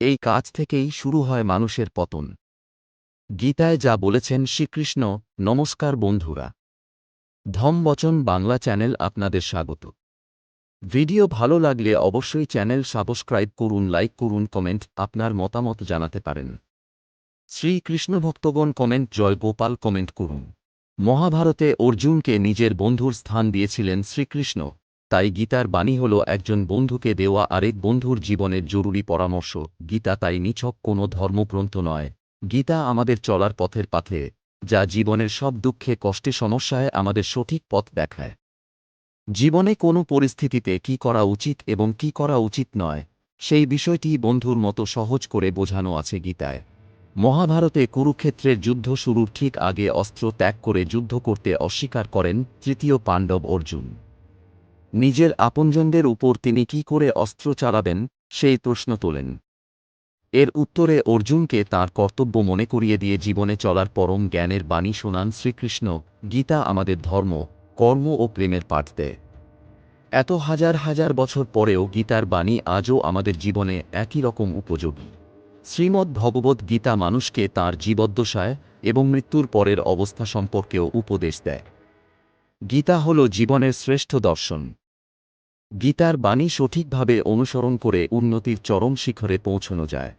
এই কাজ থেকেই শুরু হয় মানুষের পতন। গীতায় যা বলেছেন শ্রীকৃষ্ণ, নমস্কার বন্ধুরা। ধমবচন বাংলা চ্যানেল আপনাদের স্বাগত। ভিডিও ভালো লাগলে অবশ্যই চ্যানেল সাবস্ক্রাইব করুন, লাইক করুন, কমেন্ট আপনার মতামত জানাতে পারেন। শ্রীকৃষ্ণ ভক্তগণ কমেন্ট, জয় গোপাল কমেন্ট করুন। মহাভারতে অর্জুনকে নিজের বন্ধুর স্থান দিয়েছিলেন শ্রীকৃষ্ণ। তাই গীতার বাণী হল একজন বন্ধুকে দেওয়া আরেক বন্ধুর জীবনের জরুরি পরামর্শ। গীতা তাই নিছক কোনো ধর্মগ্রন্থ নয়। গীতা আমাদের চলার পথের পাথে, যা জীবনের সব দুঃখে, কষ্টে, সমস্যায় আমাদের সঠিক পথ দেখায়। জীবনে কোনো পরিস্থিতিতে কি করা উচিত এবং কি করা উচিত নয়, সেই বিষয়টি বন্ধুর মতো সহজ করে বোঝানো আছে গীতায়। মহাভারতে কুরুক্ষেত্রের যুদ্ধ শুরুর ঠিক আগে অস্ত্র ত্যাগ করে যুদ্ধ করতে অস্বীকার করেন তৃতীয় পাণ্ডব অর্জুন। নিজের আপনজনদের উপর তিনি কি করে অস্ত্র চালাবেন, সেই প্রশ্ন তোলেন। এর উত্তরে অর্জুনকে তার কর্তব্য মনে করিয়ে দিয়ে জীবনে চলার পরম জ্ঞানের বাণী শোনান শ্রীকৃষ্ণ, গীতা আমাদের ধর্ম, কর্ম ও প্রেমের পাঠ দেয় এত হাজার হাজার বছর পরেও গীতার বাণী আজও আমাদের জীবনে একই রকম উপযোগী। শ্রীমদ্ ভগবত গীতা মানুষকে তাঁর জীবদ্দশায় এবং মৃত্যুর পরের অবস্থা সম্পর্কেও উপদেশ দেয়। গীতা হল জীবনের শ্রেষ্ঠ দর্শন। গীতার বাণী সঠিকভাবে অনুসরণ করে উন্নতির চরম শিখরে পৌঁছানো যায়।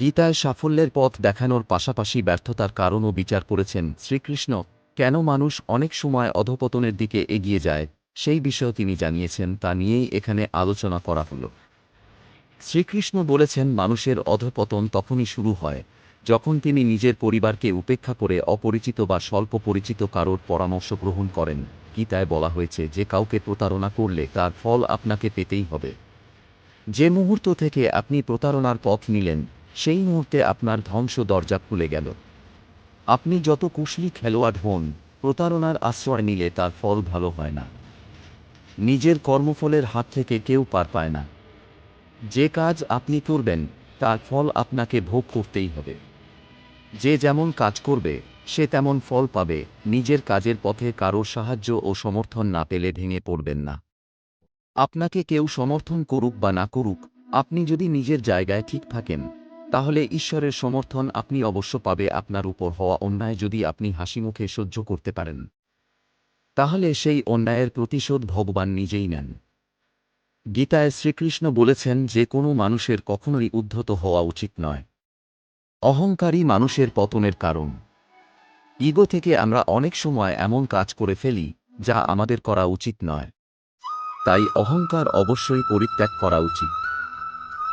গীতায় সাফল্যের পথ দেখানোর পাশাপাশি ব্যর্থতার কারণও বিচার করেছেন শ্রীকৃষ্ণ। কেন মানুষ অনেক সময় অধপতনের দিকে এগিয়ে যায়, সেই বিষয়ে তিনি জানিয়েছেন, তা নিয়েই এখানে আলোচনা করা হল। শ্রীকৃষ্ণ বলেছেন, মানুষের অধপতন তখনই শুরু হয়, যখন তিনি নিজের পরিবারকে উপেক্ষা করে অপরিচিত বা স্বল্প পরিচিত কারোর পরামর্শ গ্রহণ করেন। গীতায় বলা হয়েছে, যে কাউকে প্রতারণা করলে তার ফল আপনাকে পেতেই হবে। যে মুহূর্ত থেকে আপনি প্রতারণার পথ নিলেন, সেই মুহূর্তে আপনার ধ্বংস দরজা খুলে গেল। আপনি যত কুশলী খেলোয়াড় হন, প্রতারণার আশ্রয় নিলে তার ফল ভালো হয় না। নিজের কর্মফলের হাত থেকে কেউ পার পায় না। যে কাজ আপনি করবেন, তার ফল আপনাকে ভোগ করতেই হবে। যে যেমন কাজ করবে, সে তেমন ফল পাবে, নিজের কাজের পথে কারোর সাহায্য ও সমর্থন না পেলে ভেঙে পড়বেন না। আপনাকে কেউ সমর্থন করুক বা না করুক, আপনি যদি নিজের জায়গায় ঠিক থাকেন, তাহলে ঈশ্বরের সমর্থন আপনি অবশ্য পাবে আপনার উপর হওয়া অন্যায় যদি আপনি হাসিমুখে সহ্য করতে পারেন। তাহলে সেই অন্যায়ের প্রতিশোধ ভগবান নিজেই নেন। গীতায় শ্রীকৃষ্ণ বলেছেন যে কোনো মানুষের কখনোই উদ্ধত হওয়া উচিত নয়। অহংকারী মানুষের পতনের কারণ। ইগো থেকে আমরা অনেক সময় এমন কাজ করে ফেলি, যা আমাদের করা উচিত নয়। তাই অহংকার অবশ্যই পরিত্যাগ করা উচিত।